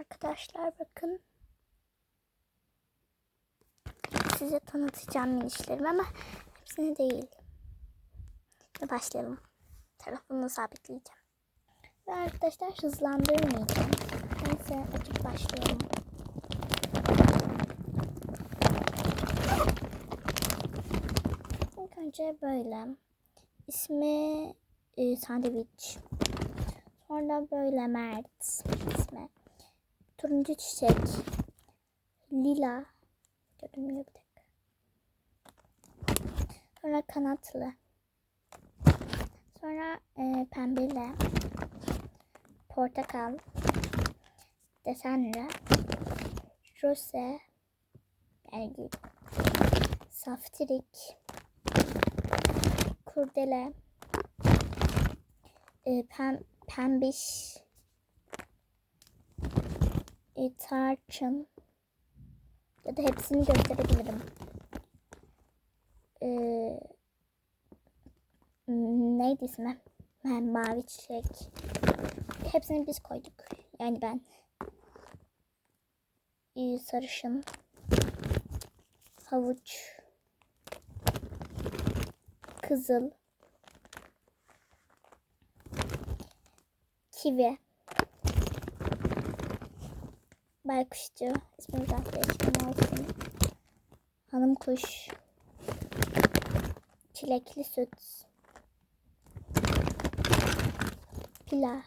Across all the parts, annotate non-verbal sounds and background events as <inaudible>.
Arkadaşlar bakın. Size tanıtacağım minişlerimi ama hepsini değil. Başlayalım. Telefonunu sabitleyeceğim. Ve arkadaşlar hızlandırmayacağım. Neyse açıp başlayalım. İlk önce böyle. İsmi e, Sandviç. Sonra böyle Mert. Turuncu çiçek. Lila. Görünmüyor bir dakika. Sonra kanatlı. Sonra e, pembeli. Portakal. Desenli. Rose. Gül. Saftirik. Kurdele. E, pem, pembiş. E, tarçın. Ya da hepsini gösterebilirim. Ee, neydi ismi? Ma- Mavi çiçek. Hepsini biz koyduk. Yani ben. Ee, sarışın. Havuç. Kızıl. Kivi. Baykuşçu. İsmi biraz değişik olsun. Hanım kuş. Çilekli süt. Pila.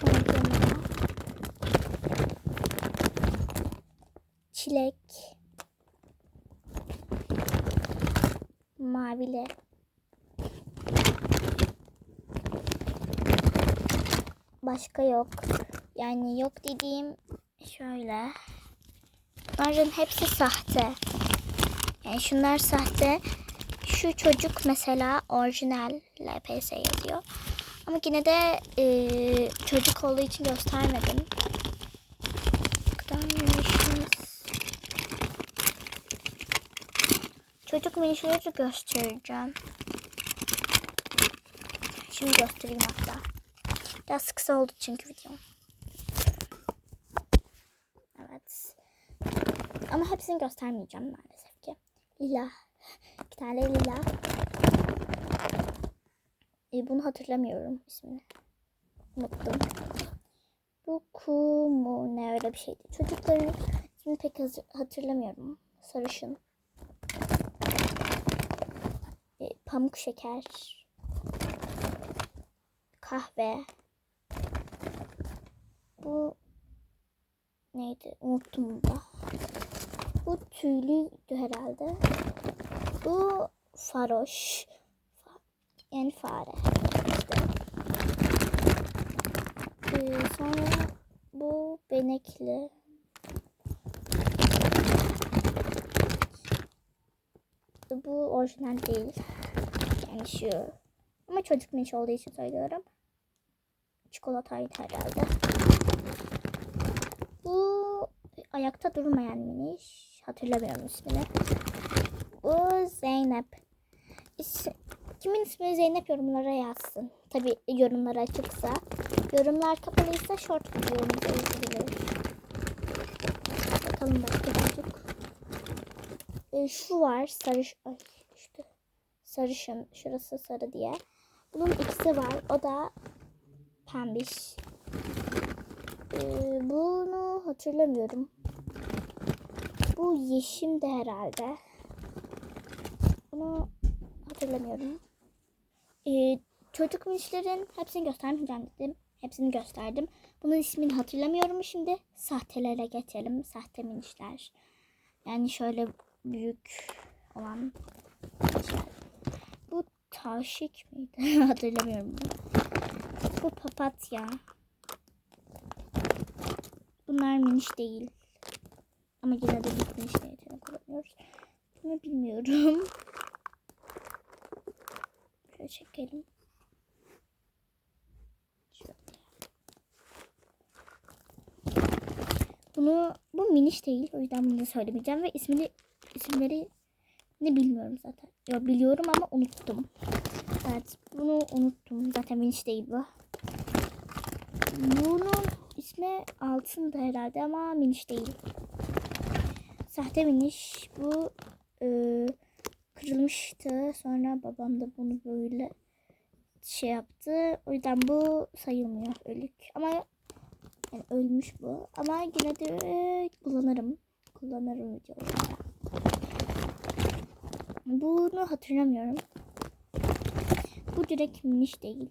Dondurma. Çilek. Mavili. Başka yok. Yani yok dediğim şöyle. Bunların hepsi sahte. Yani şunlar sahte. Şu çocuk mesela orijinal LPS yazıyor. Ama yine de e, çocuk olduğu için göstermedim. Çocuk minişleri göstereceğim. Şimdi göstereyim hatta. Biraz kısa oldu çünkü video. Evet. Ama hepsini göstermeyeceğim maalesef ki. Lila. İki tane lila. E, bunu hatırlamıyorum ismini. Unuttum. Bu kumu ne öyle bir şeydi. Çocukların ismini pek hatırlamıyorum. Sarışın. E, pamuk şeker. Kahve. Bu neydi? Unuttum da. Bu tüylüydü herhalde. Bu faroş. Fa- Yani fare. İşte. Ee, sonra bu benekli. Bu orijinal değil. Yani şu. Ama çocuk minç olduğu için söylüyorum. Çikolataydı herhalde. Bu ayakta durmayan miniş. Hatırlamıyorum ismini. Bu Zeynep. İs- Kimin ismi Zeynep yorumlara yazsın. Tabi yorumlar açıksa. Yorumlar kapalıysa short videomuza yazabilir. Bakalım başka çocuk. Ee, şu var sarış ay işte sarışın şurası sarı diye. Bunun ikisi var. O da pembiş. Ee, bunu hatırlamıyorum. Bu yeşim de herhalde. Bunu hatırlamıyorum. Ee, çocuk minişlerin hepsini göstermeyeceğim dedim. Hepsini gösterdim. Bunun ismini hatırlamıyorum şimdi. Sahtelere geçelim. Sahte minişler. Yani şöyle büyük olan minişler. Bu taşik miydi? <laughs> hatırlamıyorum. Bu papatya. Bunlar miniş değil. Ama yine de biz miniş niyetine kullanıyoruz. Bunu bilmiyorum. Şöyle çekelim. Bunu bu miniş değil. O yüzden bunu söylemeyeceğim ve ismini isimleri ne bilmiyorum zaten. Ya biliyorum ama unuttum. Evet bunu unuttum. Zaten Winch değil bu. Bunun ismi Altın'dı herhalde ama Miniş değil. Sahte Miniş. Bu e, kırılmıştı. Sonra babam da bunu böyle şey yaptı. O yüzden bu sayılmıyor ölük. Ama yani ölmüş bu. Ama yine de e, kullanırım. Kullanırım videolarda. Bunu hatırlamıyorum. Bu direkt miniş değil.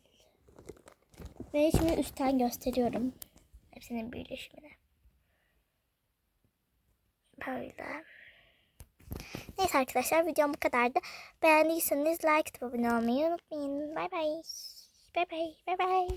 Ve şimdi üstten gösteriyorum. Hepsinin birleşimini. Böyle. Neyse arkadaşlar videom bu kadardı. Beğendiyseniz like atıp abone olmayı unutmayın. Bay bay. Bay bay. Bay bay.